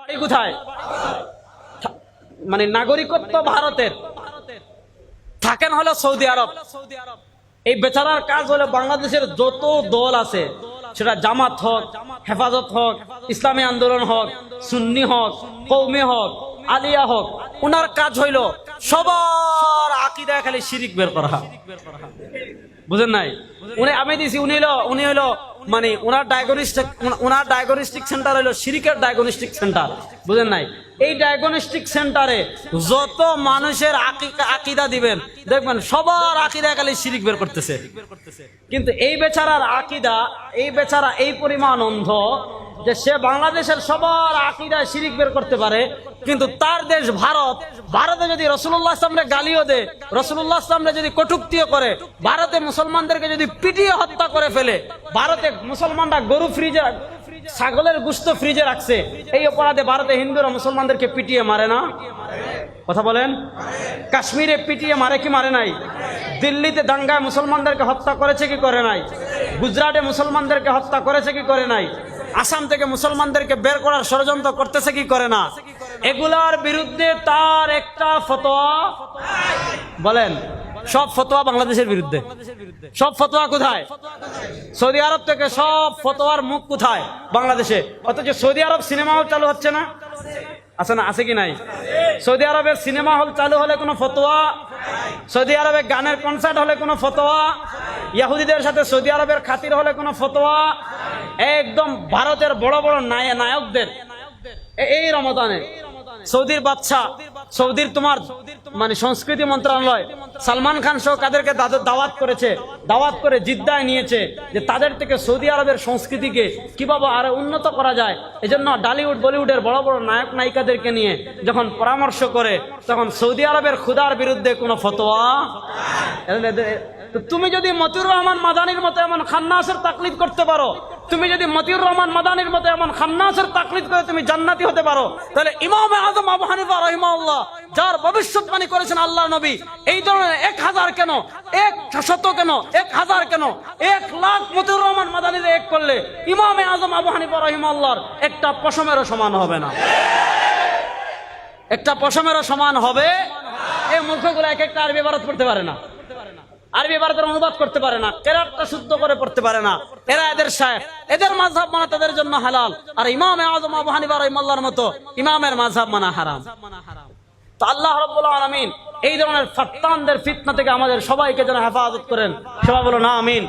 বাড়ি কোথায়? মানে নাগরিকত্ব ভারতের। থাকেন হলো সৌদি আরব। এই বেচারার কাজ হলো বাংলাদেশের যত দল আছে, সেটা জামাত হক, হেফাজত হক, ইসলামী আন্দোলন হক, সুন্নি হক, কৌমে হক, আলিয়া হক ওনার কাজ হইল সবার আকিদায় খালি শিরিক বের করা। বুঝেন নাই? উনি আমি দিছি, উনি হলো উনি হলো মানে ওনার ডায়াগনস্টিক ওনার ডায়াগনস্টিক সেন্টার হলো সিরিকের ডায়াগনস্টিক সেন্টার বুঝেন নাই? এই ডায়াগনস্টিক সেন্টারে যত মানুষের আকি- আকিদা দিবেন, দেখবেন সবার আকিদা খালি শিরিক বের করতেছে। কিন্তু এই বেচারার আকিদা, এই বেচারা এই পরিমাণ অন্ধ যে সে বাংলাদেশের সবার আকিদায় শিরিক বের করতে পারে কিন্তু তার দেশ ভারত, ভারতে যদি রসুল্লাহ আসলামরে গালিও দে রসুল্লাহ আসলামরে যদি কটুক্তিও করে, ভারতে মুসলমানদেরকে যদি পিটিয়ে হত্যা করে ফেলে, ভারতে মুসলমানরা গরু ফ্রিজে, ছাগলের গুস্ত ফ্রিজে রাখছে, এই অপরাধে ভারতে হিন্দুরা মুসলমানদেরকে পিটিয়ে মারে না? কথা বলেন? কাশ্মীরে পিটিয়ে মারে কি মারে নাই? দিল্লিতে দাঙ্গায় মুসলমানদেরকে হত্যা করেছে কি করে নাই? গুজরাটে মুসলমানদেরকে হত্যা করেছে কি করে নাই? আসাম থেকে মুসলমানদেরকে বের করার ষড়যন্ত্র করতেছে কি করে না? এগুলার বিরুদ্ধে তার একটা ফতোয়া। বলেন, সব ফতোয়া বাংলাদেশের বিরুদ্ধে। সব ফতোয়া কোথায়? সৌদি আরব থেকে সব ফতোয়ার মুখ কোথায় বাংলাদেশে? অথচ সৌদি আরব সিনেমা হল চালু হচ্ছে না? আছে না? আছে কি নাই? সৌদি আরবের সিনেমা হল চালু হলে কোনো ফতোয়া? সৌদি আরবে গানের কনসার্ট হলে কোনো ফতোয়া? ইয়াহুদিদের সাথে সৌদি আরবের খাতির হলে কোনো ফতোয়া? একদম ভারতের বড় বড় নায়- নায়কদের। এই রমদানে সৌদির বাচ্চা সৌদির তোমার মানে সংস্কৃতি মন্ত্রণালয়, সালমান খান সহ কাদেরকে দাওয়াত করেছে, দাওয়াত করে জিদ্দায় নিয়েছে যে তাদের থেকে সৌদি আরবের সংস্কৃতিকে কীভাবে আরও উন্নত করা যায়। এজন্য ডালিউড বলিউডের বড় বড় নায়ক নায়িকাদেরকে নিয়ে যখন পরামর্শ করে, তখন সৌদি আরবের ক্ষুদার বিরুদ্ধে কোনো ফতোয়া? তুমি যদি মতিউর রহমান মাদানির মতো এমন খান্নাসের তাকলিফ করতে পারো তুমি যদি মতিউর রহমান মাদানির মতো এমন খান্নাসের তাকলিদ করে তুমি জান্নাতি হতে পারো, তাহলে ইমাম আজম আবু হানিফা রহিমাউল্লাহ যার ভবিষ্যৎবাণী করেছেন আল্লাহ নবী, এই ধরনের এক হাজার কেন, এক শত কেন, এক হাজার কেন, এক লাখ মতিউর রহমান মাদানির এক করলে ইমামে আজম আবু হানিফা রহিমাউল্লাহর একটা পশমেরও সমান হবে না। একটা পশমেরও সমান হবে। এই মূর্খগুলো এক একটা আরবি ভারত পড়তে পারে না। আরবি ভারতের অনুবাদ করতে পারে না, কেরাতটা শুদ্ধ করে পড়তে পারে না। এরা এদের সাহেব এদের মাঝহাব মানা তাদের জন্য হালাল। আর ইমাম আজম আবু হানিফা রহিমাল্লাহর মতো ইমামের মাঝহাব মানা হারাম। তো আল্লাহ রাব্বুল আলামিন এই ধরনের ফাত্তানদের ফিতনা থেকে আমাদের সবাইকে যেন হেফাজত করেন। সবাই বলো না আমিন।